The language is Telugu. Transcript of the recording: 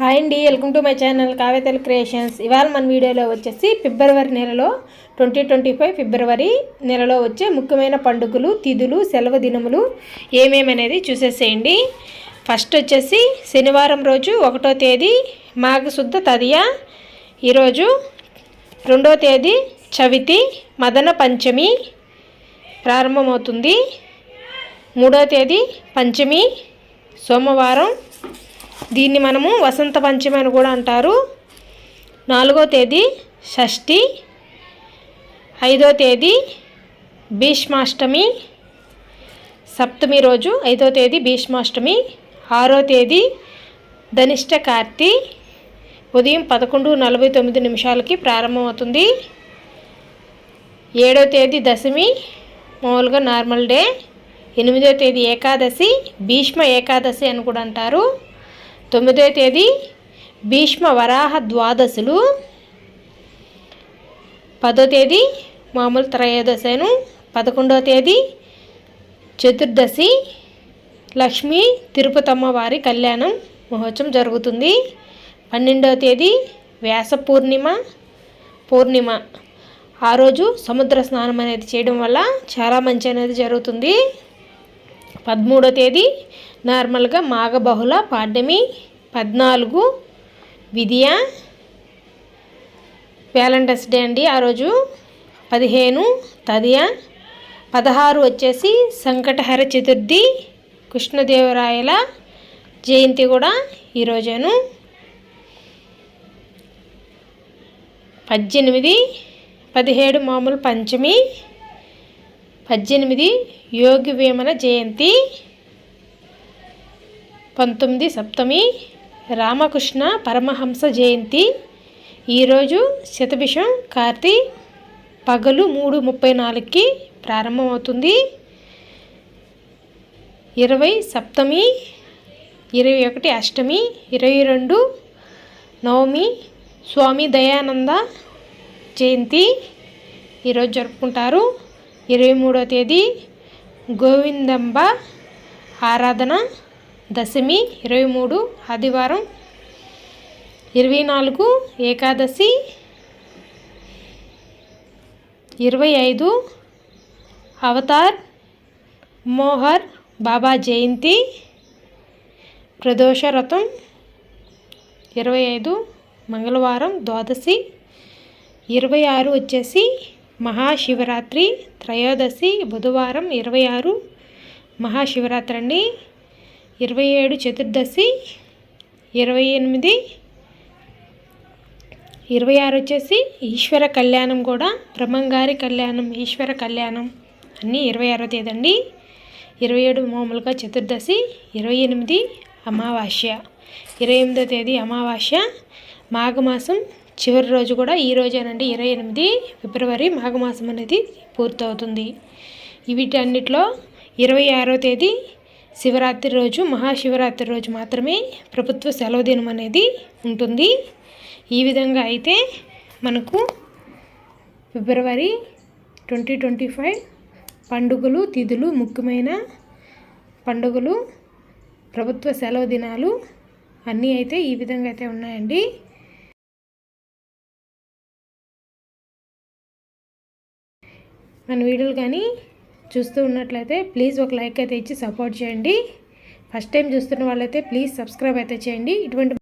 హాయ్ అండి welcome to my channel Kavethal creations. ఇవాళ మన వీడియోలో వచ్చేసి ఫిబ్రవరి నెలలో ట్వంటీ ట్వంటీ ఫైవ్ ఫిబ్రవరి నెలలో వచ్చే ముఖ్యమైన పండుగలు తిథులు సెలవు దినములు ఏమేమనేది చూసేసేయండి. ఫస్ట్ వచ్చేసి శనివారం రోజు ఒకటో తేదీ మాఘశుద్ధ తదియ. ఈరోజు రెండో తేదీ చవితి మదన పంచమి ప్రారంభమవుతుంది. మూడో తేదీ పంచమి సోమవారం దీన్ని మనము వసంత పంచమి అని కూడా అంటారు. నాలుగో తేదీ షష్ఠి ఐదో తేదీ భీష్మాష్టమి సప్తమి రోజు ఐదో తేదీ భీష్మాష్టమి ఆరో తేదీ ధనిష్ట కార్తీ ఉదయం పదకొండు నలభై తొమ్మిది నిమిషాలకి ప్రారంభమవుతుంది. ఏడో తేదీ దశమి మామూలుగా నార్మల్ డే. ఎనిమిదో తేదీ ఏకాదశి భీష్మ ఏకాదశి అని కూడా అంటారు. తొమ్మిదో తేదీ భీష్మ వరాహ ద్వాదశులు. పదో తేదీ మామూలు త్రయోదశను. పదకొండో తేదీ చతుర్దశి లక్ష్మీ తిరుపతమ్మ వారి కళ్యాణం మహోత్సవం జరుగుతుంది. పన్నెండవ తేదీ వ్యాస పూర్ణిమ పూర్ణిమ. ఆ రోజు సముద్ర స్నానం అనేది చేయడం వల్ల చాలా మంచి అనేది జరుగుతుంది. పదమూడో తేదీ నార్మల్గా మాఘబహుళ పాడ్యమి పద్నాలుగు విధియ వ్యాలంటైన్స్ డే అండి ఆ రోజు పదిహేను తదియ పదహారు వచ్చేసి సంకటహర చతుర్థి కృష్ణదేవరాయల జయంతి కూడా ఈరోజేను పద్దెనిమిది పదిహేడు మామూలు పంచమి పద్దెనిమిది యోగి వేమన జయంతి. పంతొమ్మిది సప్తమి రామకృష్ణ పరమహంస జయంతి. ఈరోజు శతభిషం కార్తీ పగలు మూడు ముప్పై నాలుగుకి ప్రారంభమవుతుంది. ఇరవై సప్తమి ఇరవై ఒకటి అష్టమి ఇరవై రెండు నవమి స్వామి దయానంద జయంతి. ఈరోజు జరుపుకుంటారు. ఇరవై మూడో తేదీ గోవిందంబ ఆరాధన దశమి ఇరవై మూడు ఆదివారం ఇరవై నాలుగు ఏకాదశి ఇరవై ఐదు అవతార్ మోహర్ బాబా జయంతి ప్రదోష రథం ఇరవై ఐదు మంగళవారం ద్వాదశి ఇరవై ఆరు వచ్చేసి మహాశివరాత్రి త్రయోదశి బుధవారం ఇరవై ఆరు. మహాశివరాత్రి అండి ఇరవై ఏడు చతుర్దశి ఇరవై ఎనిమిది. ఇరవై ఆరు వచ్చేసి ఈశ్వర కళ్యాణం కూడా బ్రహ్మంగారి కళ్యాణం ఈశ్వర కళ్యాణం అన్నీ ఇరవై ఆరో తేదీ అండి ఇరవై ఏడు మామూలుగా చతుర్దశి ఇరవై ఎనిమిది అమావాస్య. ఇరవై ఎనిమిదో తేదీ అమావాస్య మాఘమాసం చివరి రోజు కూడా ఈ రోజేనండి. ఇరవై ఎనిమిది ఫిబ్రవరి మాఘమాసం అనేది పూర్తవుతుంది. వీటన్నిటిలో ఇరవై ఆరో తేదీ శివరాత్రి రోజు మహాశివరాత్రి రోజు మాత్రమే ప్రభుత్వ సెలవు దినం అనేది ఉంటుంది. ఈ విధంగా అయితే మనకు ఫిబ్రవరి ట్వంటీ ట్వంటీ ఫైవ్ పండుగలు తిథులు ముఖ్యమైన పండుగలు ప్రభుత్వ సెలవు దినాలు అన్నీ అయితే ఈ విధంగా అయితే ఉన్నాయండి. మన వీడియోలు కానీ చూస్తూ ఉన్నట్లయితే ప్లీజ్ ఒక లైక్ అయితే ఇచ్చి సపోర్ట్ చేయండి. ఫస్ట్ టైం చూస్తున్న వాళ్ళైతే ప్లీజ్ సబ్స్క్రైబ్ అయితే చేయండి. ఇటువంటి